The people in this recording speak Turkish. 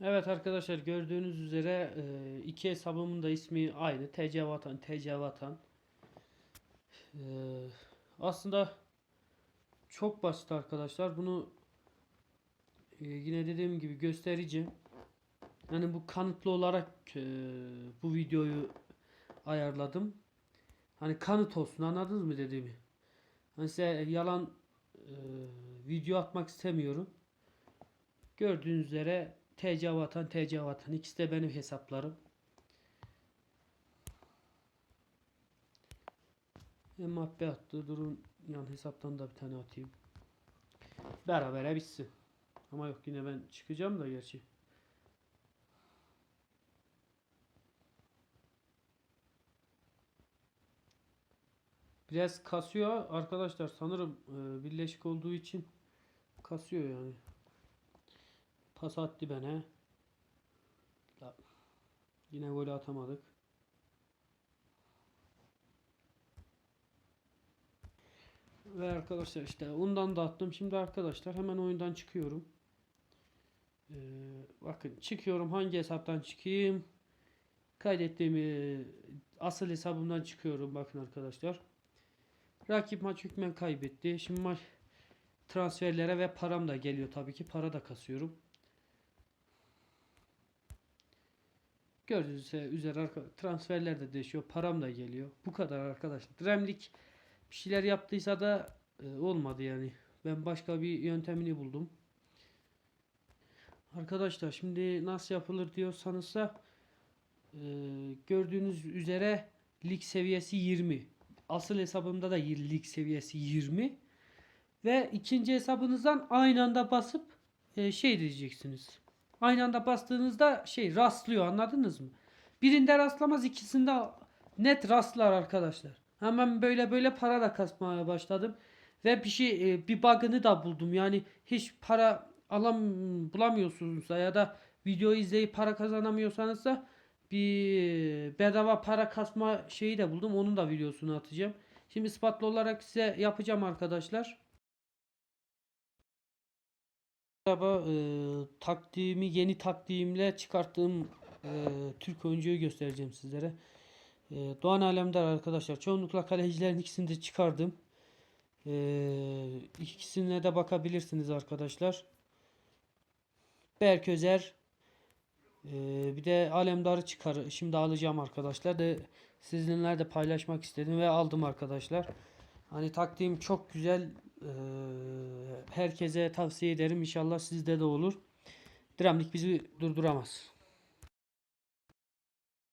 Evet arkadaşlar gördüğünüz üzere e, iki hesabımın da ismi aynı. TC Vatan, TC Vatan. E, aslında çok basit arkadaşlar. Bunu e, yine dediğim gibi göstereceğim. Yani bu kanıtlı olarak bu videoyu ayarladım. Hani kanıt olsun anladınız mı dediğimi? Hani size yalan video atmak istemiyorum. Gördüğünüz üzere TC Vatan, TC Vatan ikisi de benim hesaplarım. Mbappe attı. Durun yan hesaptan da bir tane atayım. Berabere bitsin. Ama yok yine ben çıkacağım da gerçi. Biraz kasıyor arkadaşlar sanırım e, birleşik olduğu için kasıyor yani. Pas attı bana. Yine golü atamadık. Ve arkadaşlar işte ondan da attım. Şimdi arkadaşlar hemen oyundan çıkıyorum. Ee, bakın çıkıyorum. Hangi hesaptan çıkayım? Kaydettiğim asıl hesabımdan çıkıyorum. Bakın arkadaşlar. Rakip maç hükmen kaybetti. Şimdi maç transferlere ve param da geliyor tabii ki. Para da kasıyorum. Gördüğünüz üzere transferler de değişiyor. Param da geliyor. Bu kadar arkadaşlar. Dremlik bir şeyler yaptıysa da e, olmadı yani. Ben başka bir yöntemini buldum. Arkadaşlar şimdi nasıl yapılır diyorsanız da e, gördüğünüz üzere lig seviyesi 20. Asıl hesabımda da lig seviyesi 20. Ve ikinci hesabınızdan aynı anda basıp e, şey diyeceksiniz. Aynı anda bastığınızda şey rastlıyor anladınız mı? Birinde rastlamaz ikisinde net rastlar arkadaşlar. Hemen böyle böyle para da kasmaya başladım. Ve bir şey e, bir bug'ını da buldum. Yani hiç para alam bulamıyorsunuz ya da video izleyip para kazanamıyorsanız da bir bedava para kasma şeyi de buldum. Onun da videosunu atacağım. Şimdi ispatlı olarak size yapacağım arkadaşlar. Merhaba, e, taktiğimi yeni taktiğimle çıkarttığım e, Türk oyuncuyu göstereceğim sizlere. E, Doğan Alemdar arkadaşlar. Çoğunlukla kalecilerin ikisini de çıkardım. E, ikisine de bakabilirsiniz arkadaşlar. Berk Özer. e, bir de Alemdar'ı çıkar. Şimdi alacağım arkadaşlar. De sizinle de paylaşmak istedim ve aldım arkadaşlar. Hani taktiğim çok güzel. Eee, herkese tavsiye ederim. İnşallah sizde de olur. Dramlik bizi durduramaz.